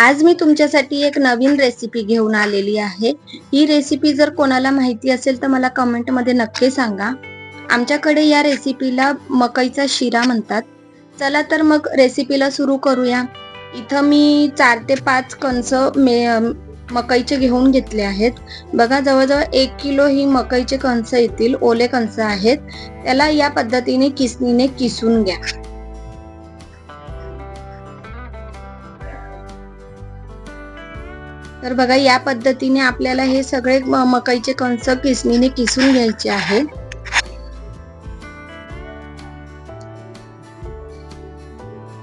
आज मी तुमच्यासाठी एक नवीन रेसिपी घेऊन आलेली आहे. ही रेसिपी जर कोणाला माहिती असेल तर मला कमेंटमध्ये नक्की सांगा. आमच्याकडे या रेसिपीला मकईचा शिरा म्हणतात. चला तर मग रेसिपीला सुरू करूया. इथं मी चार ते पाच कंस मे मकईचे घेऊन घेतले आहेत. बघा जवळजवळ एक किलो ही मकईचे कंस येतील. ओले कंस आहेत. त्याला या पद्धतीने किसणीने किसून घ्या. तर बघा या पद्धतीने आपल्याला हे सगळे मकईचे कंस किसणीने किसून घ्यायचे आहेत.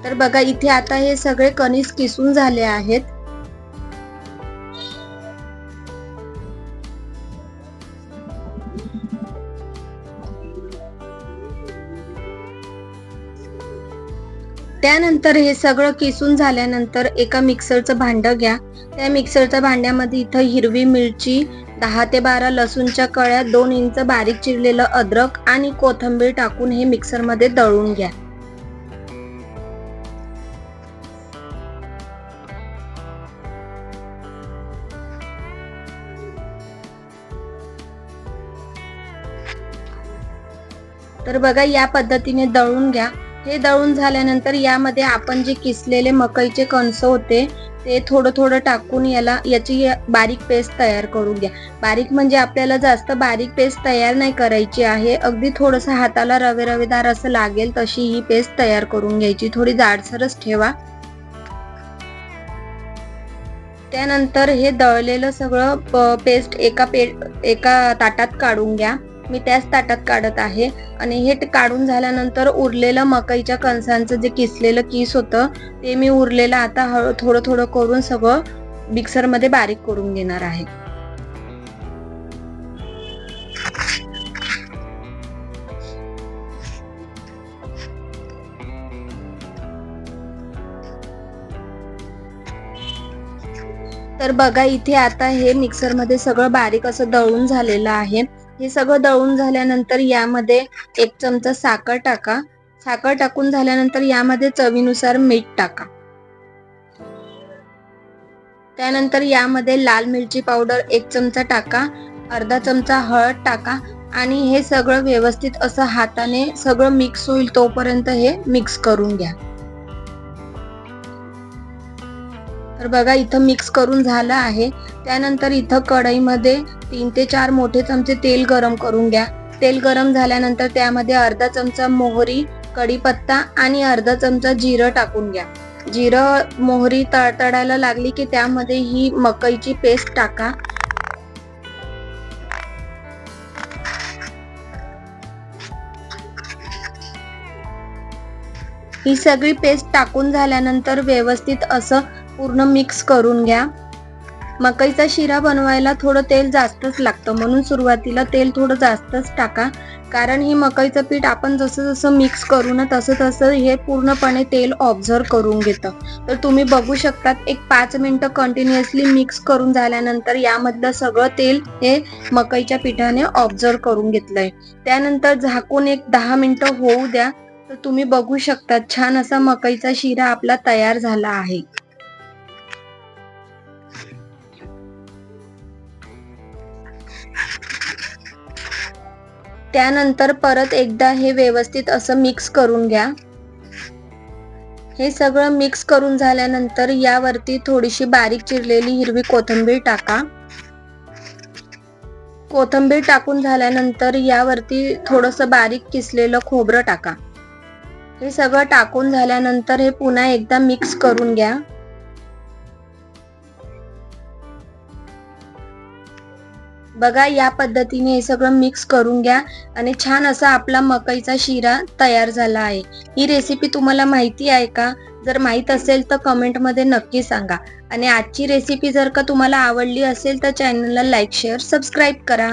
तर बघा इथे आता हे सगळे कणीस किसून झाले आहेत. त्यानंतर हे सगळं किसून झाल्यानंतर एका मिक्सरचं भांडं घ्या. त्या मिक्सरच्या भांड्यामध्ये इथं हिरवी मिरची दहा ते बारा लसूणच्या कळ्या दोन इंच बारीक चिरलेलं अद्रक आणि कोथिंबीर टाकून हे मिक्सरमध्ये दळून घ्या. तर बघा या पद्धतीने दळून घ्या. हे दळून झाल्यानंतर यामध्ये आपण जे किसलेले मकईचे कणस होते ते थोडं थोडं टाकून याला याची बारीक पेस्ट तयार करून घ्या. बारीक म्हणजे आपल्याला जास्त बारीक पेस्ट तयार नाही करायची आहे. अगदी थोडंसं हाताला रवे रवेदार असं लागेल तशी ही पेस्ट तयार करून घ्यायची. थोडी जाडसरच ठेवा. त्यानंतर हे दळलेलं सगळं पेस्ट एका पे एका ताटात काढून घ्या. मी त्याच ताटात काढत आहे. आणि हे काढून झाल्यानंतर उरलेलं मकईच्या कणसांचं जे किसलेलं किस होतं ते मी उरलेलं आता हळू थोडं थोडं करून सगळं मिक्सरमध्ये बारीक करून घेणार आहे. तर बघा इथे आता हे मिक्सरमध्ये सगळं बारीक असं दळून झालेलं आहे. हे सगळं दळून झाल्यानंतर यामध्ये एक चमचा साखर टाका. साखर टाकून झाल्यानंतर यामध्ये चवीनुसार मीठ टाका. त्यानंतर यामध्ये लाल मिरची पावडर एक चमचा टाका अर्धा चमचा हळद टाका आणि हे सगळं व्यवस्थित असं हाताने सगळं मिक्स होईल तोपर्यंत हे मिक्स करून घ्या. तर बघा इथं मिक्स करून झालं आहे. त्यानंतर इथं कढईमध्ये तीन ते चार मोठे चमचे तेल गरम करून घ्या. तेल गरम झाल्यानंतर त्यामध्ये अर्धा चमचा मोहरी कढीपत्ता आणि अर्धा चमचा जिरं टाकून घ्या. जिरं मोहरी तळतडायला लागली की त्यामध्ये ही मकईची पेस्ट टाका. ही सगळी पेस्ट टाकून झाल्यानंतर व्यवस्थित असं पूर्ण मिक्स करून घ्या. मकईचा शिरा बनवायला थोडं तेल जास्तच लागतं. म्हणून सुरुवातीला तेल थोडं जास्तच टाका. कारण हे मकईचं पीठ आपण जसं जसं मिक्स करू ना तसं तसं हे पूर्णपणे तेल ऑब्झर्व करून घेतं. तर तुम्ही बघू शकतात एक पाच मिनटं कंटिन्युअसली मिक्स करून झाल्यानंतर यामधलं सगळं तेल हे मकईच्या पिठाने ऑब्झर्व करून घेतलंय. त्यानंतर झाकून एक दहा मिनटं होऊ द्या. तर तुम्ही बघू शकता छान असा मकईचा शिरा आपला तयार झाला आहे. त्यानंतर परत एकदा हे व्यवस्थित असं मिक्स करून घ्या. हे सगळं मिक्स करून झाल्यानंतर यावरती थोडीशी बारीक चिरलेली हिरवी कोथिंबीर टाका. कोथिंबीर टाकून झाल्यानंतर यावरती थोडस बारीक किसलेलं खोबरं टाका. हे सगळं टाकून झाल्यानंतर हे पुन्हा एकदा मिक्स करून घ्या. बघा या पद्धतीने हे सगळं मिक्स करून घ्या आणि छान असा आपला मकईचा शिरा तयार झाला आहे. ही रेसिपी तुम्हाला माहिती आहे का? जर माहीत असेल तर कमेंटमध्ये नक्की सांगा. आणि आजची रेसिपी जर का तुम्हाला आवडली असेल तर चॅनलला लाईक शेअर सबस्क्राईब करा.